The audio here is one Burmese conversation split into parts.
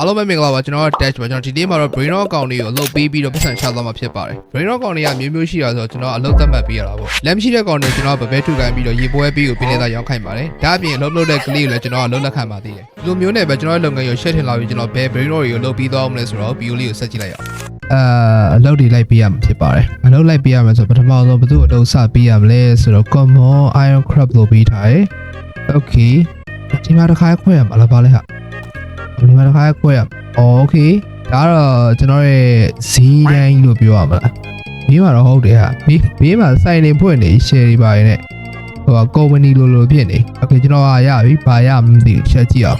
အားလုံးပဲမင်္ဂလာပါကျွန်တော်က Dash ပါကျွန်တော်ဒီနေ့မှာတော့ Brain Rock အကောင့်လေးကိုအလုပ်ပေးပြီးတော့ပတ်စံချသွားမှာဖြစ်ပါတယ် Brain Rock အကောင့်လေးကမျိုးမျိုးရှိတာဆိုတော့ကျွန်တော်အလုပ်သတ်မှတ်ပေးရတာပေါ့လမ်းမရှိတဲ့အကောင့်တွေကျွန်တော်ကဗပဲထုခိုင်းပြီးတော့ရေပွဲပြီးကိုပြင်းနေတာရောင်းခိုင်းပါတယ်ဒါအပြင်အလုပ်လုပ်တဲ့ကလေးကိုလည်းကျွန်တော်ကအလုပ်လက်ခံပါသေးတယ်ဒီလိုမျိုးနဲ့ပဲကျွန်တော်ရဲ့လုပ်ငန်းကို share ထင်လာပြီးကျွန်တော်ဘယ် Brain Rock တွေကိုလုပ်ပြီးသွားအောင်လဲဆိုတော့ video လေးကိုဆက်ကြည့်လိုက်အောင်အာအလုပ်တွေလိုက်ပေးရမှာဖြစ်ပါတယ်အလုပ်လိုက်ပေးရမှာဆိုပထမဆုံးဘယ်သူ့အလုပ်စပေးရမလဲဆိုတော့ common iron crab လို့ပေးထားတယ် okay ဒီမှာတစ်ခါခွဲရမှာလားပါလဲဟာ ဒီမှာတစ်ခါခွဲရအော်โอเคဒါကတော့ကျွန်တော်ရဲ့ဈေးတိုင်းလို့ပြောရမလားဘေးမှာတော့ဟုတ်တယ်ဟာဘေးဘေးမှာစိုင်နေဖွင့်နေ share တွေပါရနေဟိုက company လိုလိုဖြစ်နေโอเคကျွန်တော်ကရပြီဘာရမသိဘူးချက်ကြည့်အောင်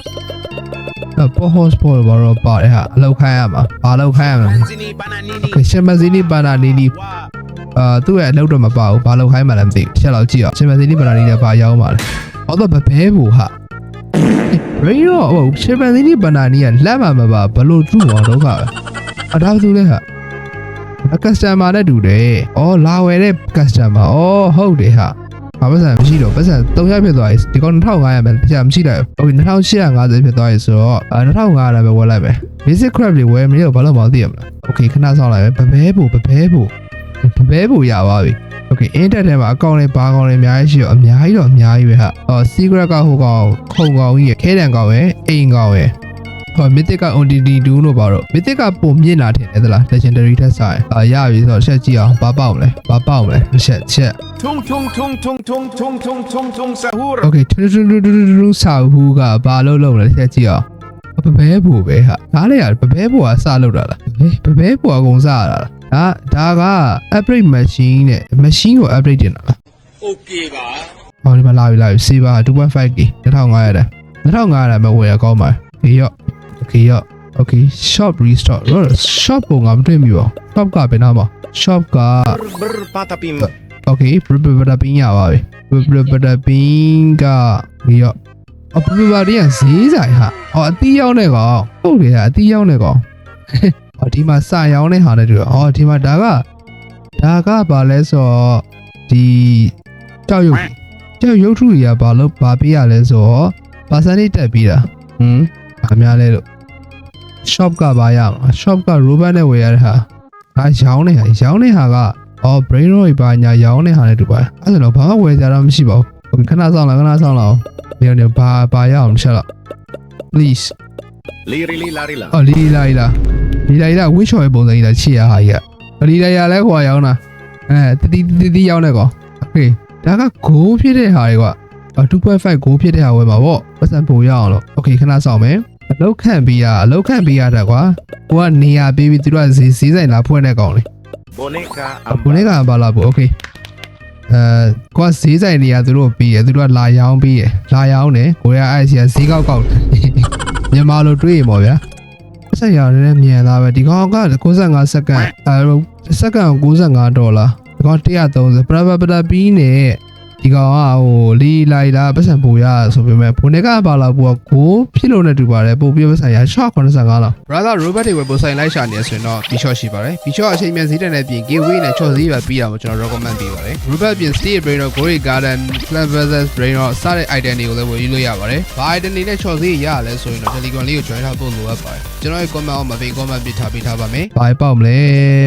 တော့ post hotspot ဘာတော့ပါတယ်ဟာအလောက်ခိုင်းရမှာဘာလောက်ခိုင်းရမှာ Manzini, bananini. โอเคရှမဇီနီဘာနာနီနီ Wow. အာသူ့ရဲ့အလုပ်တော့မပါဘူးဘာလောက်ခိုင်းမှလည်းမသိဘူးတစ်ချက်လောက်ကြည့်အောင်ရှမဇီနီဘာနာနီလည်းဘာရောက်မှာလဲဟောတော့ဘဘဲဘူးဟာ ရေရောဟိုရှေပန်စီနီဘန်နာနီကလက်မှမပါဘလို့သူ့အောင်တော့ကအာဒါဆိုလဲဟာကတ်စတမာနဲ့တူတယ်။အော်လာဝယ်တဲ့ကတ်စတမာ။အော်ဟုတ်တယ်ဟာ။ဘာပတ်စံမရှိတော့ပတ်စံ300ဖြစ်သွားပြီ။ဒီကောင်2500ပဲပတ်စံမရှိတော့ဘူး။ဟုတ်ပြီ2850ဖြစ်သွားပြီဆိုတော့2500လည်းပဲဝယ်လိုက်ပဲ။ basic crab တွေဝယ်မင်းတို့ဘာလို့မသိရမလား။ Okay ခဏဆောင်လိုက်ပဲ။ဘဘဲဘူဘဘဲဘူဘဘဲဘူရပါပြီ။ Okay internet ထဲမှာအကောင့်လေးဘာကောင့်လေးအများကြီးရှိတော့အများကြီးတော့အများကြီးပဲဟာ။အော် secret ကဟိုကောင်ခုံကောင်ကြီးရခဲတံကောင်ပဲအိမ်ကောင်ပဲ။ဟော mythic က ODD 2လို့ပါတော့ mythic ကပုံမြင့်လာတယ်လေသလား legendary ထက်ဆိုင်အာရပြီဆိုတော့ချက်ကြည့်အောင်ဘာပေါက်မလဲဘာပေါက်မလဲချက်ချက် Tung, tung, tung, tung, tung, tung, tung, tung, tung, sahur. Okay ထူးထူးထူးထူးထူးစာဟူးကဘာလို့လုံးလဲချက်ကြည့်အောင်ပပဲဘူပဲဟာဒါလည်းရပပဲဘူကစလောက်တာလားပပဲဘူကအကုန်စရတာလား ဒါဒါက upgrade machine နဲ့ machine ကို upgrade တင်တာလား Okay ba? ဟောဒီမှာလာပြီလာပြီစေးပါ 2.5k 2500တန်း2500တန်းပဲဝယ်ရကောင်းပါခေရော့ခေရော့ okay shop restock ရော shop ပုံကမတွေ့မိပါဘူး shop ကဘယ်နာမှာ shop က Brr, brr, patapim. okay ဘရဘရပင်းရပါပြီဘရဘရပင်းကခေရော့အပူပါရီကဈေးဆိုင်ဟာအော်အတီးရောက်နေကောင်ဟုတ်တယ်အတီးရောက်နေကောင် ဟောဒီမှာစရောင်းနေဟာနဲ့တူတယ်ဟောဒီမှာဒါကဒါကဘာလဲဆိုတော့ဒီကြောက်ရွံ့ကျောက်ရုပ်ထုတွေကဘာလို့ဘာပေးရလဲဆိုတော့ပါစန်လေးတက်ပြီးတာဟမ်အများလဲလို့ shop ကဘာရမှာ shop က robot နဲ့ဝယ်ရတဲ့ဟာဒါရောင်းနေဟာရောင်းနေဟာကအော် brain roll ဘာညာရောင်းနေဟာနဲ့တူပါအဲ့ဒါတော့ဘာမှဝယ်ကြတာမရှိပါဘူးခဏဆောင်လာခဏဆောင်လာအောင်နေနေဘာဘာရအောင်ချက်တော့ please Liri, li, lari, la. အော်လီလီလာလီလာ လီလာလီလာဝှစ်ချော်ရဲ့ပုံစံကြီးလာချစ်ရဟာကြီးကလီလာရလဲခွာရောင်းတာအဲတတိတတိရောင်းနေကောโอเคဒါကဂိုးဖြစ်တဲ့ဟာတွေကွာ2.5ဂိုးဖြစ်တဲ့ဟာဝယ်မှာပေါ့ပတ်စံပိုရအောင်လို့โอเคခဏဆောင်မယ်အလောက်ခန့်ပေးရအလောက်ခန့်ပေးရတာကွာကိုကနေရာပေးပြီးသူတို့ကဈေးဈေးဆိုင်လာဖွင့်တဲ့ကောင်လေ Boneca, ဘုန်းလေးကဘာလာဘူးโอเคအဲကိုကဈေးဆိုင်နေရာသူတို့ပေးရသူတို့ကလာရောင်းပေးရလာရောင်းတယ်ကိုရအဲ့စီကဈေးကောက်ကောက်မြန်မာလိုတွေးရပေါ့ဗျာ ဆက်ရတဲ့မြန်သားပဲဒီကောင်က65စက္ကန့်အဲစက္ကန့်65ဒေါ်လာဒီကောင်130ပရပပရပီးနဲ့ ဒီကောင်ကဟိုလီလိုက်လာပတ်စံပူရဆိုပေမဲ့ဘုန်ကပါလာပူကကိုဖြစ်လို့နဲ့တူပါတယ်ပို့ပြပတ်စံရ685လောက် brother robot တွေဝယ်ပို့ဆိုင်လိုက်ရှာနေဆိုရင်တော့ B-shot ရှိပါတယ် B-shot အချိန်မြန်ဈေးတန်းနဲ့ပြင် giveaway နဲ့ချော်ဈေးပဲပြီးတာကိုကျွန်တော် recommend ပေးပါတယ် robot ပြင် steel brain တော့ gory garden plant versus brain တော့စတဲ့ item တွေကိုလည်းဝယ်ယူလို့ရပါတယ်ဘာ item တွေနဲ့ချော်ဈေးရရလဲဆိုရင်တော့ telegram လေးကို join ထားဖို့လိုအပ်ပါတယ်ကျွန်တော်ရဲ့ comment အောက်မှာပေး comment ပြထားပေးထားပါမယ်ဘာပေါက်မလဲ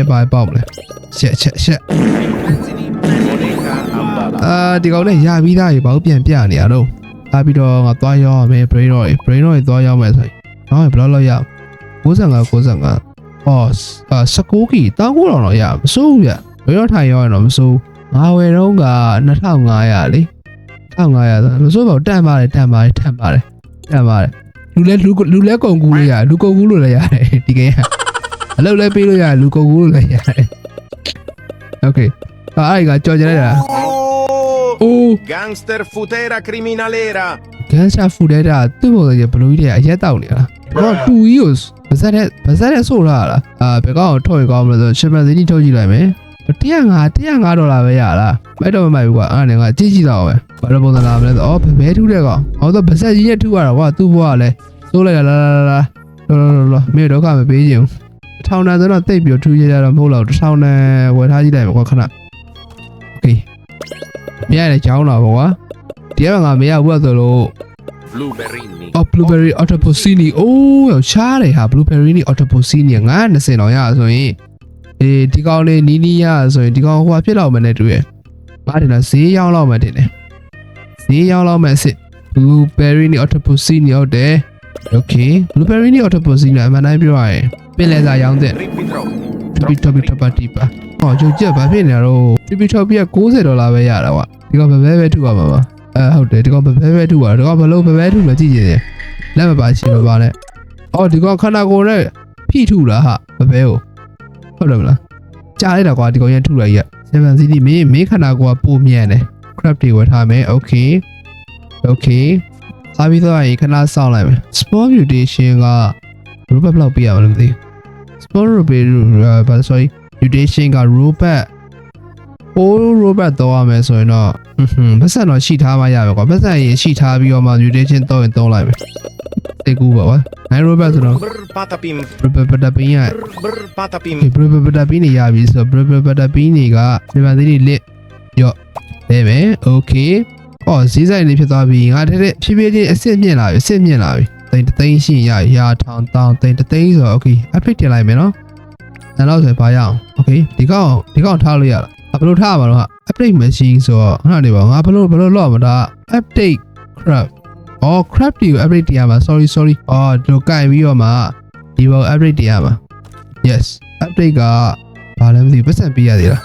ဘာပေါက်မလဲရှက်ရှက်ရှက် Manzini, boneca, ambala. အာဒီကောင်နဲ့ရပြီးသားရေဘာလို့ပြန်ပြနေရတော့လာပြီးတော့ငါသွားရောင်းရမယ် brain တော့ brain တော့သွားရောင်းမယ်ဆိုရင်ဟောဘယ်လောက်လောက်ရ95 95အော်အာ19ကီတောင်းကိုတော့တော့ရမစိုးဘူးဗျဘယ်တော့ထိုင်ရောင်းရင်တော့မစိုးငါဝယ်တော့က2500လေ1500ဆိုမစိုးပါဘူးတန်ပါတယ်တန်ပါတယ်တန်ပါတယ်တန်ပါတယ်လူလဲလူလူလဲကုန်ကူးလို့ရလူကုန်ကူးလို့လည်းရတယ်ဒီကိန်းကအလုပ်လဲပေးလို့ရလူကုန်ကူးလို့လည်းရတယ်โอเคအဲ့ဒါကကြော်ကြလိုက်တာ Oh, အိုး gangster futera criminalera. ဂန်ရှာဖူတဲ့တာသူ့ပုံစံကြီးဘလူးကြီးတွေကအရက်တောက်နေလားတော့တူကြီးကိုဗဇက်နဲ့ဗဇက်နဲ့ဆို့လာတာအာဘယ်ကောင်ကိုထုတ်ရကောင်းမလဲဆိုရှစ်ပန်စီနီထုတ်ကြည့်လိုက်မယ်105 105ဒေါ်လာပဲရလားမိုက်တော့မမိုက်ဘူးကွာအဲ့ဒါနဲ့ကကြည့်ကြည့်တော့ပဲဘာလို့ပုံစံလာမလဲဆိုအော်ဘယ်ထူးတဲ့ကောင်ဟောတော့ဗဇက်ကြီးနဲ့ထူရတာကွာသူ့ဘွားကလည်းစိုးလိုက်လာလာလာလာလောလောလောမြေဒုက္ခမပေးချင်ဘူးထောင်တန်းဆိုတော့တိတ်ပြီးထူရကြတော့မဟုတ်တော့ထောင်တန်းဝယ်ထားကြည့်လိုက်ပါကွာခဏโอเค မရတဲ့ကြောင်းတော့ကွာဒီကငါမရဘူးဆိုလို့ Blueberrini. အော် blueberry octoposini အိုးရောက်ရှားတယ်ဟာ blueberry နီ octoposini ငါ20တော့ရဆိုရင်အေးဒီကောင်လေးနီးနီးရဆိုရင်ဒီကောင်ဟိုဟာဖြစ်တော့မနဲ့တူရဲ့ငါတင်တော့ဈေးရောက်တော့မှတင်တယ်ဈေးရောက်တော့မှအစ်စ် blueberry နီ octoposini ဟုတ်တယ် okay blueberry နီ octoposini အမှန်တိုင်းပြောရရင်ပင်လယ်စာရောင်းတဲ့ Trippi troppi. တ ပီတပီတပတီပါဟောကြုတ်ချက်ဘာဖြစ်နေရတော့တပီထော်ပီက60ဒေါ်လာပဲရတာကွာဒီကောင်ဘယ်ဘဲပဲထုပါမှာပါအဲဟုတ်တယ်ဒီကောင်ဘယ်ဘဲပဲထုပါဒီကောင်ဘလို့ဘယ်ဘဲထုလဲကြည့်ကြည့်တယ်လက်မပါချင်မပါနဲ့အော်ဒီကောင်ခန္ဓာကိုယ်နဲ့ဖိထုတာဟာဘယ်ဘဲကိုဟုတ်တယ်မလားကြားလိုက်တာကွာဒီကောင်ရထုလိုက်ရ7 cd မင်းမင်းခန္ဓာကိုယ်ကပုံမြန်တယ် crap တွေဝယ်ထားမယ် okay okay အားပြီးတော့ရင်ခဏစောင့်လိုက်မယ် spawn mutation က robot ဘလောက်ပြရမလဲမသိဘူး Sport Robot uh, but sorry mutation က robot ပိုး robot တော့ရမယ်ဆိုရင်တော့ဟွန်းပတ်စံတော့ရှိထားမှရမယ်ကွာပတ်စံရင်ရှိထားပြီးတော့မှ mutation တော့ရင်တော့လိုက်မယ်သိကူပါကွာ9 robot ဆိုတော့ Brr patapim. robot ပတပင်းရ Brr patapim. robot ပတပင်းနေရပြီဆိုတော့ robot ပတပင်းတွေကမြန်မာသေးတွေလစ်ရော့လဲမယ် okay အော်ဈေးဆိုင်လေးဖြစ်သွားပြီငါတဲ့တဲ့ဖြည်းဖြည်းချင်းအစ်စ်မြင့်လာပြီအစ်စ်မြင့်လာပြီ သိန်းသိန်းရှိရရာထောင်တောင်သိန်းသိန်းဆိုတော့ okay update တင်လိုက်မယ်နော်အဲ့တော့ဆိုဘာရအောင် okay ဒီကောင်ဒီကောင်ထားလို့ရလားအဘလို့ထားရမှာတော့ update machine ဆိုတော့ဟိုနေပါငါဘလို့ဘလို့လောက်မှာဒါ update crap အော် crap တီကို update တင်ရမှာ sorry sorry အော်ဒီလိုကင်ပြီးတော့မှဒီဘော update တင်ရမှာ yes update ကဘာလဲမသိပတ်စံပေးရသေးလား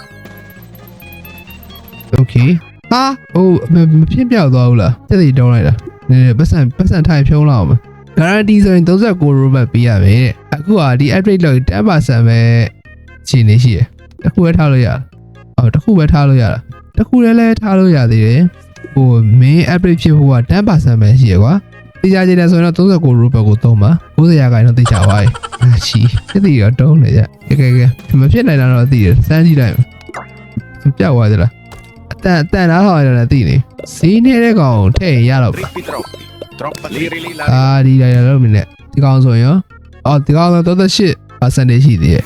okay ဟာဟိုမဖြစ်ပြောက်သွားဘူးလားတက်တည်တောင်းလိုက်တာနည်းနည်းပတ်စံပတ်စံထိုင်ဖြုံးလောက်အောင် guarantee ဆိုရင်39 robot ပေးရမယ်တဲ့အခုကဒီ update လို့10%ပဲခြေနေရှိရယ်တစ်ခုပဲထားလို့ရအော်တစ်ခုပဲထားလို့ရတာတစ်ခုလည်းလည်းထားလို့ရသေးတယ်ဟို main update ဖြစ်ဖို့က10%ပဲရှိရယ်ကွာတေချာချင်တယ်ဆိုရင်တော့39 robot ကိုသုံးပါ90ရာခိုင်နှုန်းတေချာပါရဲ့အာချီဖြစ်တည်တော့တုံးနေကြကဲကဲကဲမဖြစ်နိုင်တာတော့သိတယ်စမ်းကြည့်လိုက်မယ်ပြောက်သွားသလားအတန်အတန်နားထောင်ရတာသိနေစီးနေတဲ့ကောင်ကိုထည့်ရင်ရတော့ပါ Trippi troppi. Troppa liri lì အာ la. ဒီလိုက်ရတော့မင်းနဲ့ဒီကောင်ဆိုရင်ရောအော်ဒီကောင်ဆို38 percentage ရှိသေးရဲ့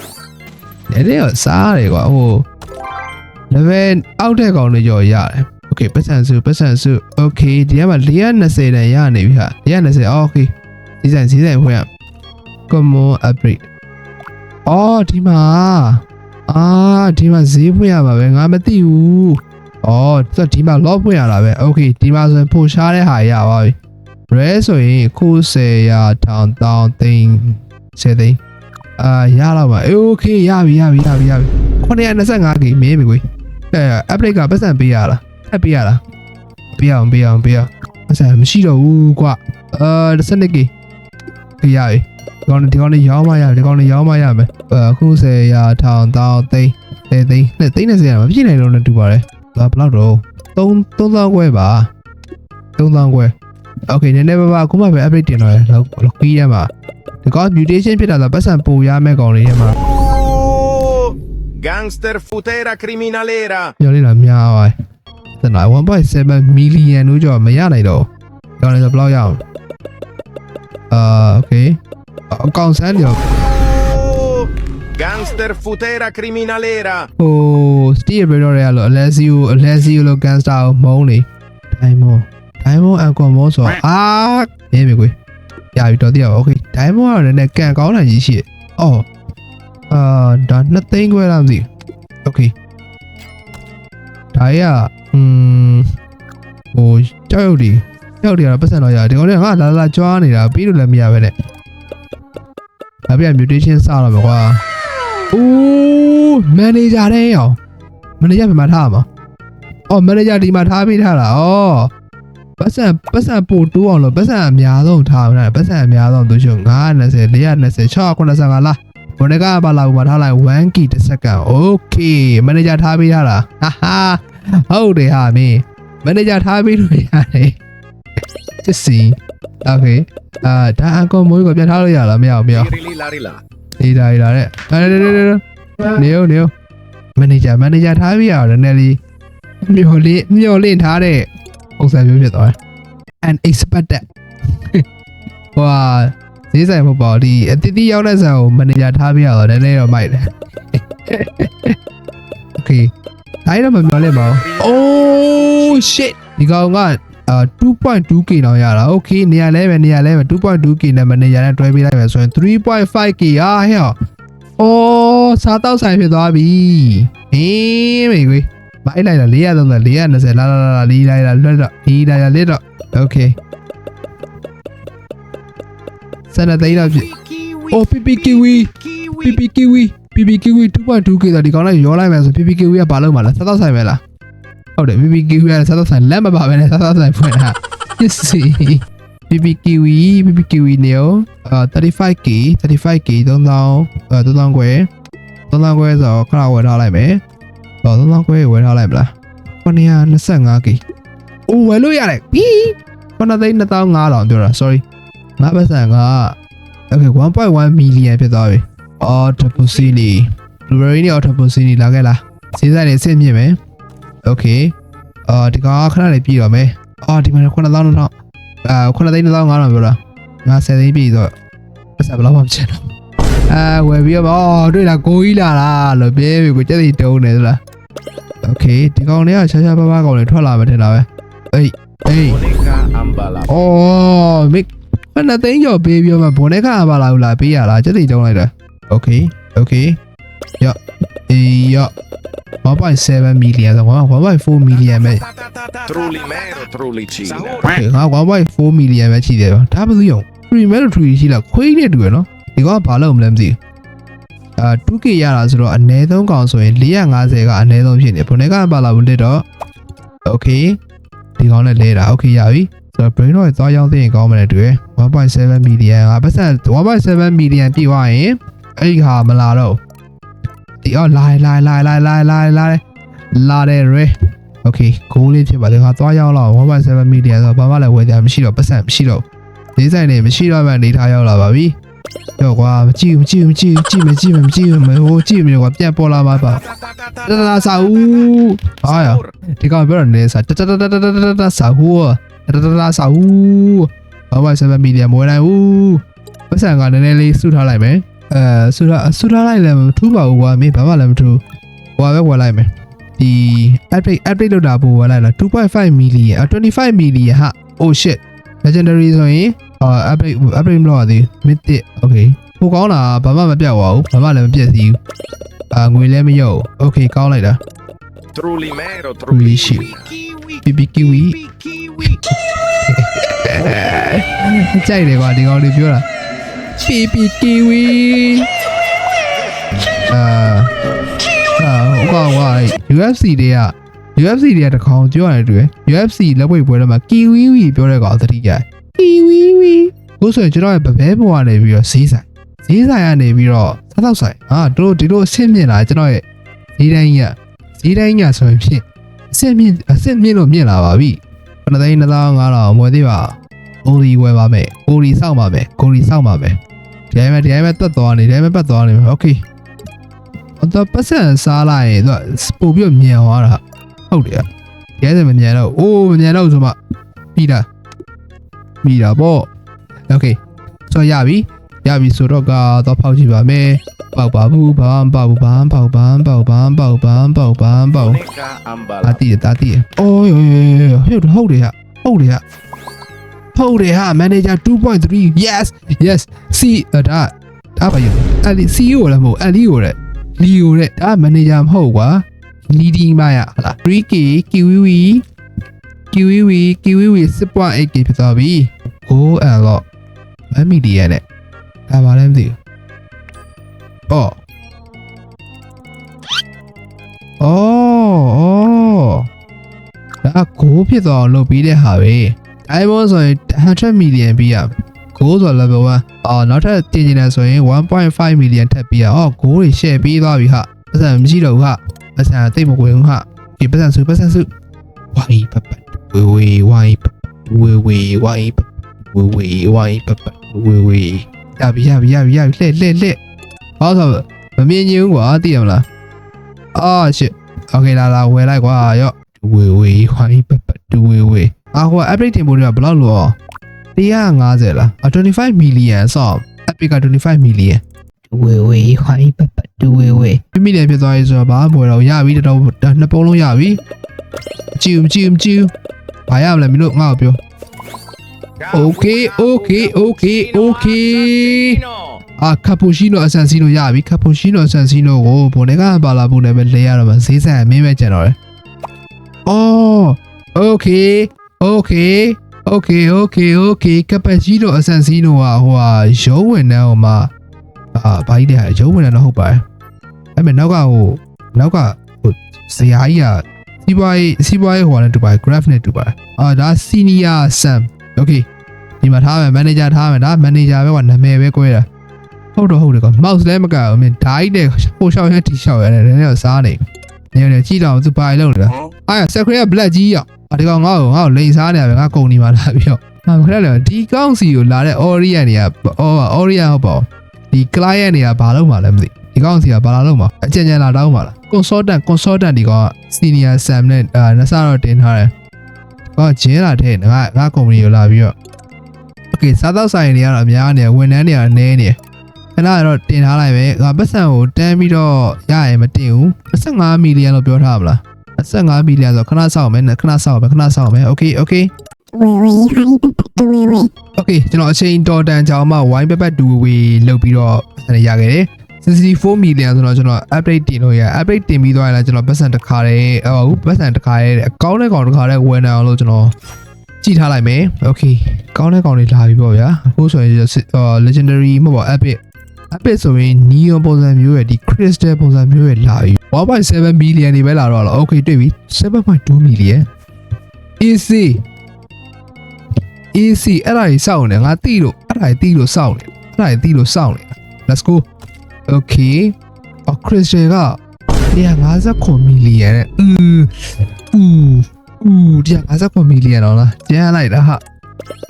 နည်းနည်းတော့စားတယ်ကွာဟို level အောက်တဲ့ကောင်တွေကြော်ရတယ် okay ပတ်စံစုပတ်စံစု okay ဒီကမှာ420တန်ရနေပြီဟာ420 okay စီစဉ်စီစဉ်ဖွင့်ရ common upgrade အော်ဒီမှာအာဒီမှာဈေးဖွင့်ရမှာပဲငါမသိဘူးအော်သူကဒီမှာ log ဖွင့်ရတာပဲ okay ဒီမှာဆိုရင်ပို့ရှားတဲ့ဟာရပါပြီ ရဲဆိုရင်ခိုး10ရာထောင်တောင်းသိန်း10သိန်းအာရတော့ပါโอเคရပြီရပြီရပြီရပြီ925 g မင်းပြီကွေအဲ update ကပတ်စံပေးရလားအပ်ပေးရလားပေးအောင်ပေးအောင်ပေးအောင်ပတ်စံမရှိတော့ဘူးကွာအာ12 g ခရပြီဒီကောင်ဒီကောင်လေးရောင်းမရဒီကောင်လေးရောင်းမရမယ်အခု10ရာထောင်တောင်းသိန်း10သိန်းနဲ့သိန်း30ရာမဖြစ်နိုင်လို့လည်းတူပါတယ်ဒါဘယ်လောက်တော့3 3000ခွဲပါ3000ခွဲ โอเคနည်းနည်းပါးပါအခုမှပဲ update တင်တော့ရလောက်လောက်ပြီးရမှာဒီကောင် mutation ဖြစ်တာဆိုပတ်စံပူရမဲ့ကောင်လေးရမှာ Oh! Gangster futera criminalera. ပြောလိုက်တာများပါသနာ1.7 million လို့ကြောမရနိုင်တော့ဒီကောင်လေးဆိုဘယ်လောက်ရအောင်အာโอเคအကောင့်ဆန်းတယ် Oh! Gangster futera criminalera. ဟို Steve Brother ရလို့ Alessio Alessio လို့ gangster ကိုမုန်းနေ Diamond Diamond Uncle မောဆိုအာနေပြီကွေရပြီတော့တရားပါ Okay Diamond ကလည်းနည်းနည်းကန်ကောင်းတာကြီးရှိအော်အာဒါနှစ်သိန်းခွဲလားမသိဘူး Okay ဒါရอืมဟိုကြောက်ရွံ့ဒီကြောက်တယ်ကတော့ပတ်စံတော့ရတယ်ဒီကောင်ကငါလာလာကြွားနေတာပြီးလို့လည်းမရပဲနဲ့ဒါပြ mutation စတော့မယ်ကွာအိုး manager တဲ့ရော manager ပြန်မထားမှာအော် manager ဒီမှာထားပေးထားတာဩ ပတ်စံပတ်စံပို့တိုးအောင်လို့ပတ်စံအများဆုံးထားမှာပတ်စံအများဆုံးသူရှင်920 420 695လားဘယ်ကပါလာဘူးမထားလိုက်1 key တစ်စက္ကန့် okay manager ထားပေးထားတာဟာဟာဟုတ်တယ်ဟာမင်း manager ထားပေးလို့ရတယ်စစ်စီ okay အာဒါအကောင်မိုးကိုပြန်ထားလို့ရလားမရဘူးမရဘူး Liri lì la rila. ဒီဒါဒီဒါတဲ့အဲ့ဒါနေနေနေမန်နေဂျာမန်နေဂျာထားပြရတော့နည်းလေးမျော်လင့်မျော်လင့်ထားတဲ့ ပုံစံမျိုးဖြစ်သွားတယ် unexpected ဟွာဈေးဆိုင်မဟုတ်ပါဘူးဒီအတိတိရောက်တဲ့ဆန်ကိုမန်နေဂျာထားပြရတော့နည်းနည်းတော့မိုက်တယ် okay ဒါရတော့မမျော်လင့်ပါဘူး oh shit ဒီကောင်ကအာ 2.2k တောင်ရတာ okay နေရာလဲပဲနေရာလဲပဲ 2.2k နဲ့မနေရာနဲ့တွဲပေးလိုက်မယ်ဆိုရင် 3.5k အာဟဲ့အော်စားတော့ဆိုင်ဖြစ်သွားပြီဟင်းမေကွေး မအိုက်လိုက်တာ430 420လာလာလာလာလီလိုက်တာလွတ်တော့လီလိုက်တာလက်တော့ okay စနသိန်းတော့ဖြစ် Oh, PPKiwi PPKiwi PPKiwi 2.2k ဆိုဒီကောင်လိုက်ရောလိုက်မယ်ဆို PPKiwi ကဘာလုပ်မှာလဲစားတော့ဆိုင်ပဲလားဟုတ်တယ် PPKiwi ကစားတော့ဆိုင်လက်မပါပဲနဲ့စားတော့ဆိုင်ဖွင့်တာ yes PPKiwi PPKiwi နေရောအာ 35k 35k 3000အာ3000ခွဲ3000ခွဲဆိုတော့ခဏဝယ်ထားလိုက်မယ် ဟော3000ခွဲဝယ်ထားလိုက်မလား 925k အိုးဝယ်လို့ရတယ်ပြီး9,2500ပြောတာ sorry ငါပတ်စံက okay 1.1 million ဖြစ်သွားပြီအော် Topocini Blueberry နဲ့ Topocini လာခဲ့လားဈေးဆိုင်နေအဆင့်မြင့်မယ် okay အော်ဒီကောင်ကခဏလေးပြည်တော့မယ်အော်ဒီမှာ9000တော့အာ9000 2500ပြောတာငါ10သိန်းပြည်တော့ပတ်စံဘယ်လောက်မှမချင်တော့အာဝယ်ပြီးတော့အော်တွေ့လားကိုကြီးလာလားလို့ပြေးပြီကိုကြက်စီတုံးနေသလား okay ဒီကောင်လေးကရှာရှာပါပါကောင်လေးထွက်လာမှထင်တာပဲအေးအေး Boneca ambala. အော်မိမနသိန်းကျော်ပေးပြီးတော့မှဘွန်နဲ့ခါပါလာဘူးလားပေးရလားစက်တိတုံးလိုက်တာโอเคโอเคယောအေးယော1.7 million ဆိုတော့1.4 million ပဲ Trulli mero, trulli cina. โอเคငါ1.4 million ပဲရှိတယ်ဗျဒါဘာလို့ယုံ primary tree ရှိလားခွေးနဲ့တူရနော်ဒီကောင်ကဘာလို့မလဲမသိဘူး အာ 2k ရတာဆိုတော့အနည်းဆုံးကောင်ဆိုရင်450ကအနည်းဆုံးဖြစ်နေဘုန်းကပါလာဘူးတက်တော့ okay ဒီကောင်နဲ့လဲတာ okay ရပြီဆိုတော့ brain တော့သွားရောက်သိရင်ကောင်းမယ်တူရယ်1.7 million ကပတ်စံ1.7 million ပြည့်သွားရင်အဲ့ဒီဟာမလာတော့ဒီအော်လာလာလာလာလာလာလာလာတယ်ရယ် okay ဂိုးလေးဖြစ်ပါတယ်ငါသွားရောက်တော့1.7 million ဆိုတော့ဘာမှလည်းဝယ်ကြမရှိတော့ပတ်စံမရှိတော့ဈေးဆိုင်တွေမရှိတော့မှနေထားရောက်လာပါပြီ တော့ကွာမကြည့်ဘူးမကြည့်ဘူးမကြည့်ဘူးကြည့်မယ်ကြည့်မယ်မကြည့်ဘူးမဟိုကြည့်မယ်ကွာပြန်ပေါ်လာမှာပါတတလာစာဦးဟာရဒီကောင်ပြောတယ်စာတတတတတတတစာဟူတတတစာဟူဘာမှ7မီလီယံမွေးနိုင်ဘူးပတ်စံကနည်းနည်းလေးစုထားလိုက်မယ်အဲစုထားစုထားလိုက်လည်းမထူးပါဘူးကွာမင်းဘာမှလည်းမထူးဟိုပဲဝယ်လိုက်မယ်ဒီ update update လုပ်တာပို့ဝယ်လိုက်လား2.5 million 25 million ဟာ oh shit legendary ဆိုရင် အာ update update မလုပ်ရသေး mythic okay ပိုကောင်းတာဘာမှမပြတ်ပါဘူးဘာမှလည်းမပြတ်စီဘူးအာငွေလည်းမရော okay ကောင်းလိုက်တာ Trulli mero, Trulli trulli sì. cina. pipi kiwi ကြိုက်တယ်ကွာဒီကောင်လေးပြောတာ pipi kiwi အာအာဟိုကောင်က UFC တွေက UFC တွေကတကောင်ပြောရတယ်တူရယ် UFC လက်ဝိတ်ပွဲထဲမှာ kiwi ပြောတဲ့ကောင်သတိကြ kiwi ဘို့ဆိုရင်ကျွန်တော်ရဲ့ဗဘဲဘွားနေပြီးတော့ဈေးဆိုင်ဈေးဆိုင်ကနေပြီးတော့စားတော့ဆိုင်ဟာတို့ဒီလိုအဆင့်မြင့်လာကျွန်တော်ရဲ့ဈေးတိုင်းကြီးကဈေးတိုင်းကြီးကဆိုရင်ဖြင့်အဆင့်မြင့်အဆင့်မြင့်လို့မြင့်လာပါပြီ9သိန်း2500မွေသေးပါအိုလီဝယ်ပါမယ်အိုလီစောက်ပါမယ်ကိုလီစောက်ပါမယ်ဒီတိုင်းပဲဒီတိုင်းပဲတက်သွားနေဒီတိုင်းပဲပတ်သွားနေမယ်โอเคတော့ပတ်စံစားလိုက်ရင်တော့ပို့ပြီးတော့မြန်သွားတာဟုတ်တယ်ရဲစမမြန်တော့အိုးမမြန်တော့ဆိုမှပြီးတာပြီးတာပေါ့ โอเคဆိုရပြီရပြီဆိုတော့ကတော့ဖောက်ကြည့်ပါမယ်ပေါက်ပါဘူးဘာမှပေါက်ဘူးဘာမှပေါက်ဘာမှပေါက်ဘာမှပေါက်ဘာမှပေါက်ဘာမှပေါက် Boneca တာ ambala. တည်တာတည်အိုးဟဲ့ဟုတ်တယ်ဟာဟုတ်တယ်ဟာဟုတ်တယ်ဟာ manager 2.3 yes yes see ဒါဒါပါရအဲ့ဒီ CEO လည်းမဟုတ်အဲ့ဒီကိုတဲ့လီကိုတဲ့ဒါ manager မဟုတ်ကွာ leading မရဟလား 3k kiwi kiwi kiwi 6.8k ဖြစ်သွားပြီ go and lock 1 million နဲ့ဒါပါလဲမသိဘူးအော်အော်အော်ဒါကိုဖြစ်သွားအောင်လုပ်ပြီးတဲ့ဟာပဲ diamond ဆိုရင်100 million ပြီးရကိုဆို level 1အော်နောက်ထပ်တင်ကျင်တယ်ဆိုရင်1.5 million ထပ်ပြီးရအော်ကိုတွေ share ပြီးသွားပြီဟာပတ်စံမရှိတော့ဘူးဟာပတ်စံတိတ်မကွယ်ဘူးဟာဒီပတ်စံစုပတ်စံစုဝိုင်းပတ်ပတ်ဝေဝေဝိုင်းဝေဝေဝိုင်းဝေဝေဝိုင်းပတ်ပတ် ဝေဝေရပြီရပြီရပြီရပြီလှည့်လှည့်လှည့်ဟောဆိုမမြင်ချင်ဘူးကွာသိရမလားအာ shit okay လာလာဝယ်လိုက်ကွာရော့ဝေဝေဝိုင်းပပတူဝေဝေအာဟို update တင်ဖို့တွေကဘယ်လောက်လို့150လားအ25 million ဆော့ epic က25 million ဝေဝေဝိုင်းပပတူဝေဝေမိမိလည်းဖြစ်သွားရေးဆိုတော့ဘာမှမပေါ်တော့ရပြီတော်တော်နှစ်ပုံလုံးရပြီကြည့်ဦးကြည့်ဦးကြည့်ဦးဘာရမလဲမင်းတို့ငါ့ကိုပြော Okay okay okay okay အာကာပူရှိနိုအဆန်စီနိုရပြီကာပူရှိနိုအဆန်စီနိုကိုဘုံတွေကပါလာဖို့လည်းပဲလဲရတော့မှဈေးဆိုင်အမင်းပဲကျန်တော့တယ်။အော် okay okay okay okay okay ကပချီနိုအဆန်စီနိုကဟိုဟာရုံးဝင်နှန်းဟိုမှာအာဘာကြီးတဲ့ရုံးဝင်နှန်းတော့ဟုတ်ပါတယ်။အဲ့မဲ့နောက်ကဟိုနောက်ကဟိုဇရာကြီးကစီးပွားရေးစီးပွားရေးဟိုဟာနဲ့တူပါတယ် graph နဲ့တူပါတယ်။အာဒါ senior sam okay ဒီမှာထားမယ် manager ထားမယ်ဒါ manager ပဲကွာနာမည်ပဲကွဲတာဟုတ်တော့ဟုတ်တယ်ကွာ mouse လည်းမကဘူးမင်းဓာတ်တဲ့ပို့ရှောင်းရတီရှောက်ရတယ်နည်းနည်းစားနေနေနေကြည့်တော့သူပါလေလုံးနေတာအာ secret က black ကြီးရောက်အာဒီကောင်ငါ့ကိုငါ့ကိုလိန်စားနေရပဲငါကုန်နေမှာလာပြီးတော့ဟာခက်တယ်ဒီကောင်စီကိုလာတဲ့ orient တွေကအော် orient ဟုတ်ပါဘူးဒီ client တွေကဘာလုပ်မှလဲမသိဒီကောင်စီကဘာလာလုပ်မှာအကြံဉာဏ်လာတောင်းပါလား consultant consultant ဒီကောင်က senior sam နဲ့အာနစတော့တင်ထားတယ် ။ဘာဂျင်းလာတဲ့ငါငါကုမ္ပဏီကိုလာပြီးတော့โอเคစားတော့ဆိုင်တွေကတော့အများကြီးနေဝန်ထမ်းတွေကတော့နည်းနေတယ်။ခဏတော့တင်ထားလိုက်ပဲ။ငါပတ်စံကိုတန်းပြီးတော့ရရင်မတင်ဘူး။25မီလီယံလို့ပြောထားမလား။25မီလီယံဆိုခဏစောင့်မယ်ခဏစောင့်မယ်ခဏစောင့်မယ်။ Okay okay ဝေဝေဟိုင်းပပတူဝေဝေ Okay ကျွန်တော်အချိန်တော်တန်ကြောင်မှဝိုင်းပပတူဝေလောက်ပြီးတော့ရခဲ့တယ်။ 64 million ဆိုတော့ကျွန်တော် update တင်လို့ရ update တင်ပြီးသွားရင်လည်းကျွန်တော်ပတ်စံတစ်ခါတည်းဟိုပတ်စံတစ်ခါတည်းအကောင်းတဲ့ကောင်တစ်ခါတည်းဝင်အောင်လို့ကျွန်တော်ကြည့်ထားလိုက်မယ် okay ကောင်းတဲ့ကောင်တွေလာပြီပေါ့ဗျာအခုဆိုရင် legendary မဟုတ်ပါ epic epic ဆိုရင် neon ပုံစံမျိုးရဲ့ဒီ crystal ပုံစံမျိုးရဲ့လာပြီ1.7 million တွေပဲလာတော့လား okay တွေ့ပြီ7.2 million easy easy အဲ့ဒါကြီးစောင့်နေငါတိလို့အဲ့ဒါကြီးတိလို့စောင့်နေအဲ့ဒါကြီးတိလို့စောင့်နေ let's go okay အော် crystal က159 million နဲ့အူအူအူ159 million တော့လားကျန်လိုက်တာဟာ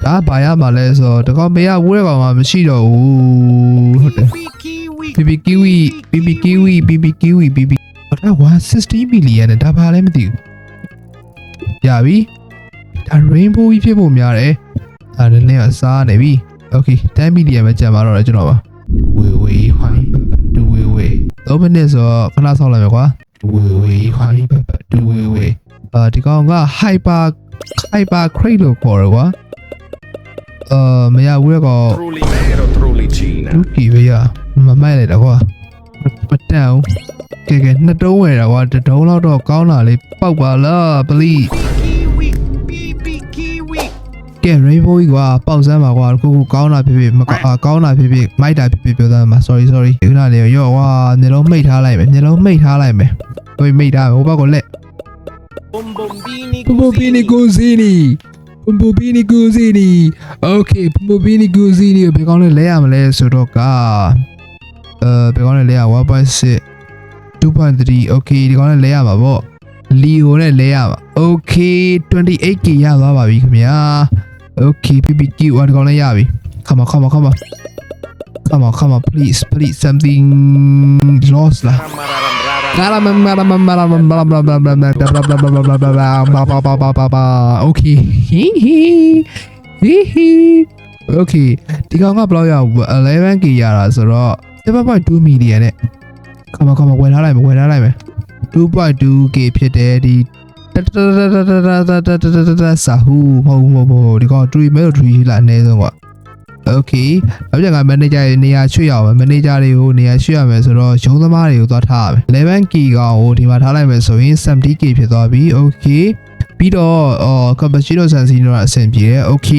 ဒါဘာရမှာလဲဆိုတော့တကောင်မေရဝဲကောင်မှမရှိတော့ဘူးဟုတ်တယ် BB kiwi BB kiwi BB kiwi BB ဒါ160 million နဲ့ဒါဘာလဲမသိဘူးရပြီဒါ rainbow ကြီးဖြစ်ဖို့များတယ်ဒါနည်းနည်းကစားနေပြီ okay 10 million ပဲကျန်ပါတော့တယ်ကျွန်တော်ပါ ဝေဝေဟိုင်းဒူဝေဝေ3မိနစ်ဆိုတော့ခဏဆောက်လိုက်မယ်ကွာဒူဝေဝေဟိုင်းဒူဝေဝေအာဒီကောင်က hyper hyper crate လို့ခေါ်တယ်ကွာအာမရဘူးလေကောင် Trullimero, Trullicina. လူကြီးပဲရမမိုက်လိုက်တော့ကွာမတန်ဘူးကဲကဲနှစ်တုံးဝယ်တာကွာတစ်တုံးလောက်တော့ကောင်းတာလေးပောက်ပါလားပလီ Kiwi, bibi kiwi. ကဲ rainbow ကြီးကွာပေါက်စမ်းပါကွာခုခုကောင်းတာဖြစ်ဖြစ်မကောင်းအာကောင်းတာဖြစ်ဖြစ်မိုက်တာဖြစ်ဖြစ်ပြောသားမှာ sorry sorry ဒီကနေ့လေးရော့ကွာမျက်လုံးမိတ်ထားလိုက်မယ်မျက်လုံးမိတ်ထားလိုက်မယ်ဟိုမိတ်ထားမယ်ဟိုဘက်ကလက် Bombombini, Pompopini Guzini Pompopini Guzini Okay Pompopini Guzini ကိုဘယ်ကောင်းလဲလဲရမလဲဆိုတော့ကအဲဘယ်ကောင်းလဲလဲရ1.6 2.3 Okay ဒီကောင်းလဲလဲရမှာပေါ့လီကိုနဲ့လဲရမှာ Okay 28k ရသွားပါပြီခင်ဗျာ Okay PPQ อ่ะဒီကောင်းလဲရပြီ Come on come on come on Come on come on please please something lost လား Ramararamrara. Okay. Okay. ဒီကောင်ကဘယ်လောက်ရ 11k ရတာဆိုတော့7.2 million နဲ့ခမခမဝယ်ထားလိုက်မယ်ဝယ်ထားလိုက်မယ် 2.2k ဖြစ်တယ်ဒီ တတတတတတတစာဟူမဟုတ်ဘူးမဟုတ်ဘူးဒီကောင်ထရီမဲလို့ထရီလာအနည်းဆုံးပေါ့โอเคနောက်ပြန်ကမန်နေဂျာရဲ့နေရာရွှေ့ရအောင်မန်နေဂျာတွေကိုနေရာရွှေ့ရမယ်ဆိုတော့ရုံးသမားတွေကိုသွားထားရမယ်11 k ကောင်ကိုဒီမှာထားလိုက်မယ်ဆိုရင် 70k ဖြစ်သွားပြီโอเคပြီးတော့အော်ကပစီနိုဆန်စီနိုကအဆင်ပြေတယ်โอเค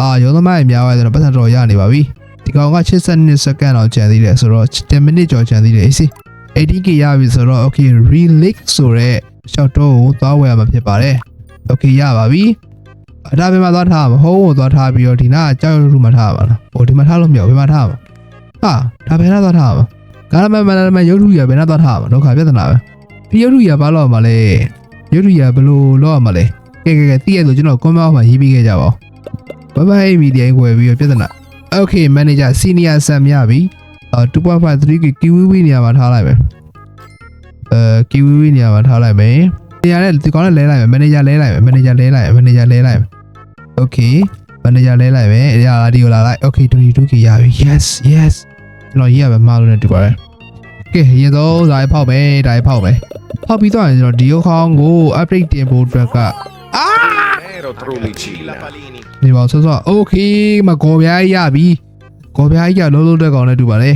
အာရုံးသမားတွေများပါတယ်ဆိုတော့ပတ်စံတော်ရနေပါပြီဒီကောင်က82စက္ကန့်လောက်ကျန်သေးတယ်ဆိုတော့10မိနစ်ကျော်ကျန်သေးတယ်အေးစီ 80k ရပြီဆိုတော့ okay relic ဆိုတော့ ရှော့တော့ကိုသွားဝယ်ရမှာဖြစ်ပါတယ် Okay ရပါပြီအဒါဘယ်မှာသွားထားမှာဟိုးကိုသွားထားပြီးတော့ဒီနာကကြောက်ရွံ့လူမှာထားမှာလားဟိုဒီမှာထားလို့မရဘူးဘယ်မှာထားမှာဟာဒါဘယ်နာသွားထားမှာကာလမမမရုပ်ထုရဘယ်နာသွားထားမှာဒုက္ခပြဿနာပဲဒီရုပ်ထုရဘာလို့ရမှာလဲရုပ်ထုရဘယ်လိုလုပ်ရမှာလဲကဲကဲကဲသိရဆိုကျွန်တော် comment မှာရေးပေးခဲ့ကြပါဦးဘိုင်ဘိုင်မီဒီယာကိုဝယ်ပြီးတော့ပြဿနာ Okay manager senior sam ရပြီအာ 2.53k kiwi နေရာမှာထားလိုက်မယ် အဲ kiwi နေရာမှာထားလိုက်မယ်နေရာနဲ့ဒီကောင်နဲ့လဲလိုက်မယ် manager လဲလိုက်မယ် manager လဲလိုက်မယ် manager လဲလိုက်မယ် Okay manager လဲလိုက်မယ်ရလာဒီကိုလာလိုက် Okay 22k ရပြီ yes yes ကျွန်တော်ရေးရမယ်မှားလို့နေတူပါတယ်ကဲ ကဲရေတော့ဒါဖောက်ပဲဒါဖောက်ပဲဖောက်ပြီးတော့ရင်ကျွန်တော်ဒီရောခေါင်းကို update တင်ဖို့အတွက်ကအာ Ero Trullicina. Palini. ဒီပါဆောဆောโอเคမကော်ပြားကြီးရပြီကော်ပြားကြီးကလုံးလုံးတဲ့ကောင်နဲ့တူပါလေ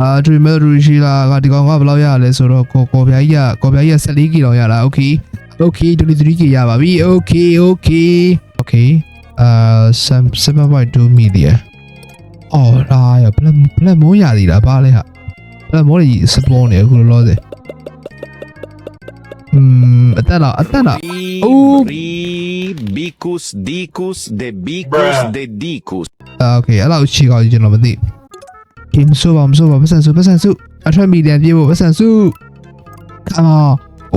အာဒရီမဲဒရီရှိလာကဒီကောင်ကဘယ်လောက်ရလဲဆိုတော့ကော်ကော်ပြားကြီးကကော်ပြားကြီးက14ကီလိုရတာโอเคโอเค23ကီရပါပြီโอเคโอเคโอเคအာ7.2 million အော်လာရပလက်ပလက်မိုးရသေးတာဘာလဲဟာပလက်မိုးကြီးစပွန်နေအခုလောလောဆယ်อืมအသက်လားအသက်လား Ri, Oh. ri, bicus, dicus, de bicus, de dicus. အာโอเคအဲ့လောက်ခြေကောက်ကြီးကျွန်တော်မသိဘူး game ဆိုပါမဆိုပါပတ်စံစုပတ်စံစုအထက်မီဒီယံပြေဖို့ပတ်စံစု come on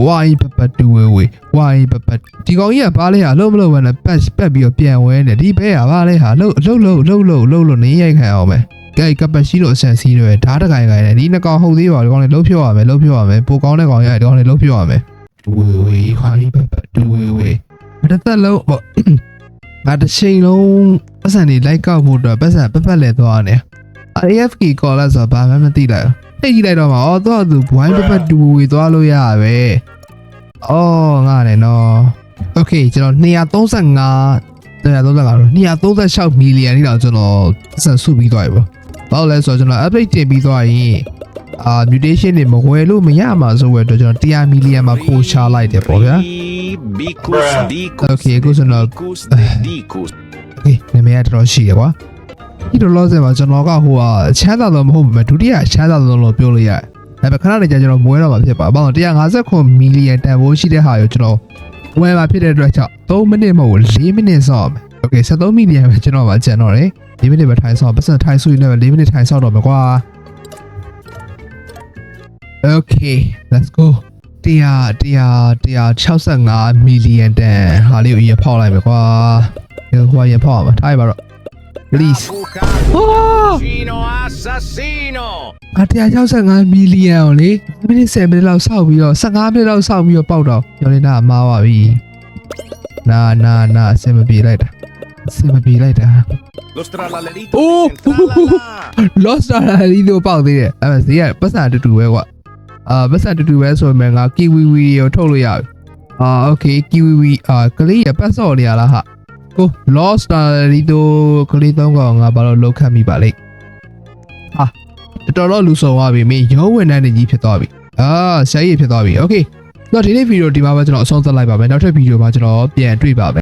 why ပပတူဝေဝေ why ပပဒီကောင်ကြီးကဘာလဲဟာလုံးမလုံးပဲနဲ့ပတ်ပတ်ပြီးတော့ပြန်ဝဲနေဒီဘဲကဘာလဲဟာလှုပ်လှုပ်လှုပ်လှုပ်လှုပ်လှုပ်လို့နေရိုက်ခံအောင်မယ်ကဲကပတ်ရှိလို့အဆန်စီးတယ်ဓာတ်တကိုင်ကိုင်နေဒီနှစ်ကောင်ဟုတ်သေးပါဒီကောင်လေးလှုပ်ဖြော့ရမယ်လှုပ်ဖြော့ရမယ်ပိုကောင်းတဲ့ကောင်ရဒီကောင်လေးလှုပ်ဖြော့ရမယ်ဝေဝေ why ပပတူဝေဝေတစ်သက်လုံးပေါ့ငါတစ်ချိန်လုံးပတ်စံတွေလိုက်ကောက်ဖို့အတွက်ပတ်စံပက်ပက်လဲသွားတယ် AFK ကော်လာဆိုတော့ဘာမှမသိလိုက်ဘူးသိကြည့်လိုက်တော့မှအော်တော့သူဘွိုင်းပက်ပက်တူဝေသွားလို့ရရပဲအော်ငါလည်းနော်โอเคကျွန်တော်235 235 236မီလီယံလောက်ကျွန်တော်ပတ်စံစုပြီးသွားပြီပေါ့ဘာလို့လဲဆိုတော့ကျွန်တော် update တင်ပြီးသွားရင်အာ mutation တွေမဝယ်လို့မရမှာဆိုတော့ကျွန်တော်100မီလီယံမှာပို့ချလိုက်တယ်ပေါ့ဗျာ Ri, bicus, dicus, Okay, de questo no. bicus, de dicus. โอเคနာမည်ကတော်တော်ရှိရကွာ ဒီလိုလောဆယ်မှာကျွန်တော်ကဟိုဟာချမ်းသာတော့မဟုတ်ဘူးပဲဒုတိယချမ်းသာတော့လို့ပြောလို့ရတယ်။ဒါပေမဲ့ခဏနေကြာကျွန်တော်မွဲတော့မှာဖြစ်ပါ။ဘာလို့159မီလီယံတန်ဖိုးရှိတဲ့ဟာကိုကျွန်တော်ဝယ်မှာဖြစ်တဲ့အတွက်ကြောင့်3မိနစ်မဟုတ်4မိနစ်ဆော့မယ်။ Okay 73မီလီယံပဲကျွန်တော်မှာကျန်တော့တယ်။4မိနစ်ပဲထိုင်ဆော့ပတ်စံထိုင်ဆူရင်လည်း4မိနစ်ထိုင်ဆော့တော့မှာကွာ။ Okay let's go 100 165မီလီယံတန်ဟာလေးကိုရေဖောက်လိုက်မယ်ကွာ။ဟိုဟာရေဖောက်ပါထားရပါတော့ please Avvocado, Vicino assassino. အ165မီလီယံကိုလေမိနစ်10မိနစ်လောက်စောက်ပြီးတော့15မိနစ်လောက်စောက်ပြီးတော့ပေါက်တော့ညော်နေတာအမားပါပြီနာနာနာအစင်မပြေလိုက်တာအစင်မပြေလိုက်တာ Lo stralallerito. Oh! Tralala. lost တာလေးတော့ပေါက်သေးတယ်အဲ့ဒါဈေးကပတ်စံတူတူပဲကွာအာပတ်စံတူတူပဲဆိုပေမဲ့ငါ kiwi ရောထုတ်လို့ရပြီအာ okay kiwi အာကလေးရပတ်စော့နေရလားဟာ ကို lost တာလေးတော့ကလေးသုံးကောင်ငါဘာလို့လောက်ခတ်မိပါလိမ့်ဟာတော်တော်လူဆောင်သွားပြီမင်းရုံးဝင်တဲ့နေကြီးဖြစ်သွားပြီအာဆရာကြီးဖြစ်သွားပြီ okay တော့ဒီနေ့ဗီဒီယိုဒီမှာပဲကျွန်တော်အဆုံးသတ်လိုက်ပါမယ်နောက်ထပ်ဗီဒီယိုမှာကျွန်တော်ပြန်တွေ့ပါမယ်